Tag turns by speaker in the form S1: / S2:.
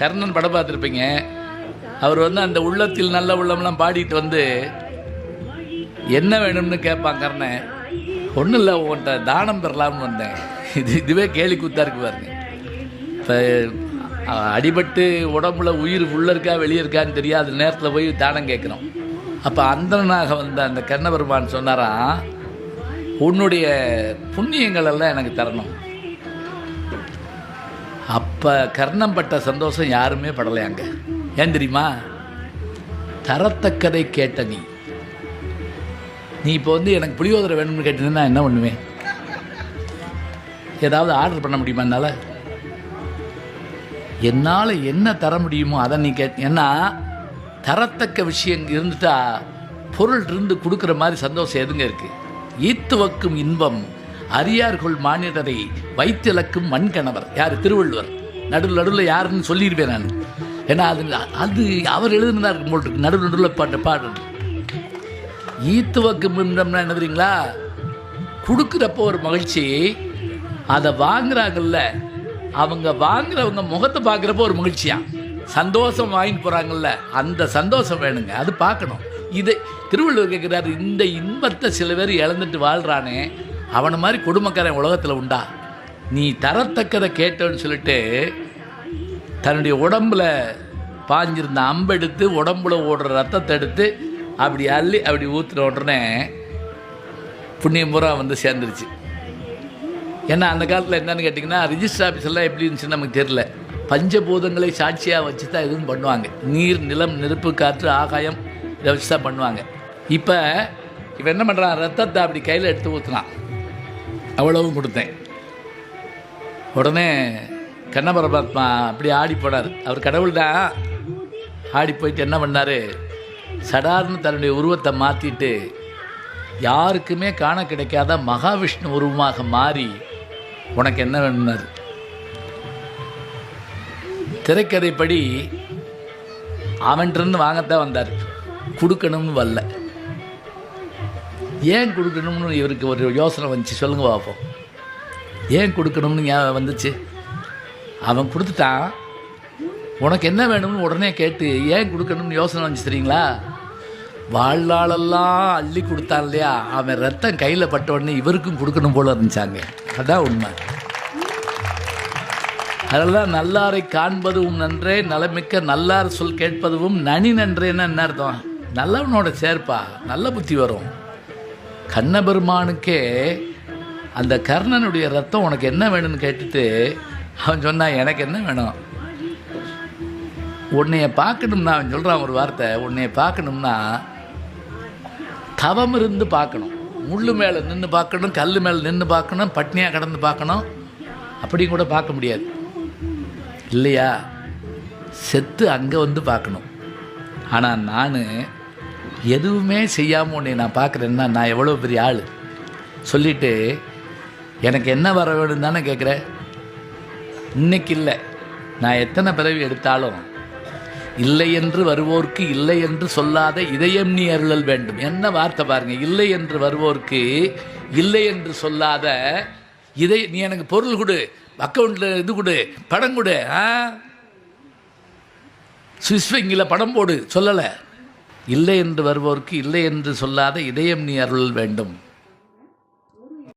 S1: கர்ணன் படம் பார்த்துருப்பீங்க. அவர் வந்து அந்த உள்ளத்தில் நல்ல உள்ளம்லாம் பாடிட்டு வந்து என்ன வேணும்னு கேட்பான் கர்ணன். ஒன்றும் இல்லை உன்கிட்ட தானம் பெறலாம்னு வந்தேன். இது இதுவே கேலி கூத்தா இருக்கு பாருங்க. இப்போ அடிபட்டு உடம்புல உயிர் உள்ள இருக்கா வெளியே இருக்கான்னு தெரியாத நேரத்தில் போய் தானம் கேட்குறோம். அப்போ அந்தனாக வந்த அந்த கண்ணபெருமான் சொன்னாராம் உன்னுடைய புண்ணியங்கள் எல்லாம் எனக்கு தரணும். அப்போ கர்ணம் பட்ட சந்தோஷம் யாருமே படலையாங்க. ஏன் தெரியுமா? தரத்தக்கதை கேட்ட நீ. நீ இப்போ வந்து எனக்கு புளியோதரை வேணும்னு கேட்டீங்கன்னா என்ன பண்ணுவேன் ஏதாவது ஆர்டர் பண்ண முடியுமா என்னால்? என்னால் என்ன தர முடியுமோ அதை நீ கேட் ஏன்னா தரத்தக்க விஷயம் இருந்துட்டா பொருள் இருந்து கொடுக்குற மாதிரி சந்தோஷம் எதுங்க இருக்குது ஈத்துவக்கும் இன்பம். அரியார்கொள் மானிடரை வைத்திலக்கும் மண்கணவர் யார்? திருவள்ளுவர். நடுவில் நடுவில் யாருன்னு சொல்லியிருப்பேன் நான். ஏன்னா அது அது அவர் எழுதுனதா இருக்கும் போல் நடுவில் நடுவில் பாட்டு பாடுறது ஈத்துவக்கு இன்பம்னா என்ன தெரியுங்களா? கொடுக்குறப்போ ஒரு மகிழ்ச்சி. அதை வாங்குறாங்கல்ல. அவங்க வாங்குறவங்க முகத்தை பார்க்குறப்போ ஒரு மகிழ்ச்சியா? சந்தோஷம் வாங்கிட்டு போகிறாங்கல்ல அந்த சந்தோஷம் வேணுங்க. அது பார்க்கணும். இதை திருவள்ளுவர் கேட்குறாரு இந்த இன்பத்தை சில பேர் இழந்துட்டு வாழ்கிறானே அவனை மாதிரி குடும்பக்காரன் உலகத்தில் உண்டா? நீ தரத்தக்கதை கேட்டோன்னு சொல்லிட்டு தன்னுடைய உடம்புல பாஞ்சிருந்த அம்பெடுத்து உடம்புல ஓடுற ரத்தத்தை எடுத்து அப்படி அள்ளி அப்படி ஊற்றுன உடனே புண்ணியம் பூரா வந்து சேர்ந்துருச்சு. ஏன்னா அந்த காலத்தில் என்னென்னு கேட்டிங்கன்னா ரிஜிஸ்டர் ஆஃபீஸ் எல்லாம் எப்படி இருந்துச்சுன்னு நமக்கு தெரியல. பஞ்சபூதங்களை சாட்சியாக வச்சு தான் எதுவும் பண்ணுவாங்க. நீர் நிலம் நெருப்பு காற்று ஆகாயம் இதை வச்சு தான் பண்ணுவாங்க. இப்போ இவன் என்ன பண்ணுறான் ரத்தத்தை அப்படி கையில் எடுத்து ஊற்றுனான் அவ்வளவும் கொடுத்தேன். உடனே கண்ண பரமாத்மா அப்படி ஆடி போனார். அவர் கடவுள் தான் ஆடி போயிட்டு என்ன பண்ணார்? சடார்னு தன்னுடைய உருவத்தை மாற்றிட்டு யாருக்குமே காண கிடைக்காத மகாவிஷ்ணு உருவமாக மாறி உனக்கு என்ன வேணும்னார். திரைக்கதைப்படி அவன்கிட்டருந்து வாங்கத்தான் வந்தார். கொடுக்கணும்னு வரல. ஏன் கொடுக்கணும்னு இவருக்கு ஒரு யோசனை வந்துச்சு? சொல்லுங்க பார்ப்போம் ஏன் கொடுக்கணும்னு ஞாபகம் வந்துச்சு? அவன் கொடுத்துட்டான். உனக்கு என்ன வேணும்னு உடனே கேட்டு ஏன் கொடுக்கணும்னு யோசனை வந்துச்சு தெரியுங்களா? வாழ்நாளெல்லாம் அள்ளி கொடுத்தான் இல்லையா? அவன் ரத்தம் கையில் பட்ட உடனே இவருக்கும் கொடுக்கணும் போல இருந்துச்சாங்க. அதான் உண்மை. அதெல்லாம் நல்லாரை காண்பதும் நன்றே நலமிக்க நல்லார் சொல் கேட்பதும் நனி நன்றேன்னு என்ன அர்த்தம்? நல்லவனோட சேர்ப்பா. நல்ல புத்தி வரும். கண்ணபெருமானுக்கே அந்த கர்ணனுடைய ரத்தம் உனக்கு என்ன வேணும்னு கேட்டுட்டு அவன் சொன்னான் எனக்கு என்ன வேணும்? உன்னைய பார்க்கணும்னா அவன் சொல்கிறான் ஒரு வார்த்தை உன்னைய பார்க்கணும்னா தவம் இருந்து பார்க்கணும். முள்ளு மேலே நின்று பார்க்கணும் கல் மேலே நின்று பார்க்கணும் பட்னியாக கடந்து பார்க்கணும். அப்படியும் கூட பார்க்க முடியாது. இல்லையா? செத்து அங்கே வந்து பார்க்கணும். ஆனால் நான் எதுவுமே செய்யாமல் உன்னை நான் பார்க்குறேன்னா நான் எவ்வளோ பெரிய ஆள்? சொல்லிவிட்டு எனக்கு என்ன வர வேணும் தானே கேட்குறேன் இன்னைக்கு இல்லை. நான் எத்தனை பிறவி எடுத்தாலும் இல்லை என்று வருவோர்க்கு இல்லை என்று சொல்லாத இதயம் நீ அருளல் வேண்டும். என்ன வார்த்தை பாருங்க. இல்லை என்று வருவோர்க்கு இல்லை என்று சொல்லாத இதை நீ எனக்கு பொருள் கொடு அக்கௌண்ட்டில் இது கொடு படம் கொடு ஆ? சுவிஸ் வங்கியில் படம் போடு சொல்லலை. இல்லை என்று வருவோர்க்கு இல்லை என்று சொல்லாத இதயம் நீ அருள் வேண்டும்.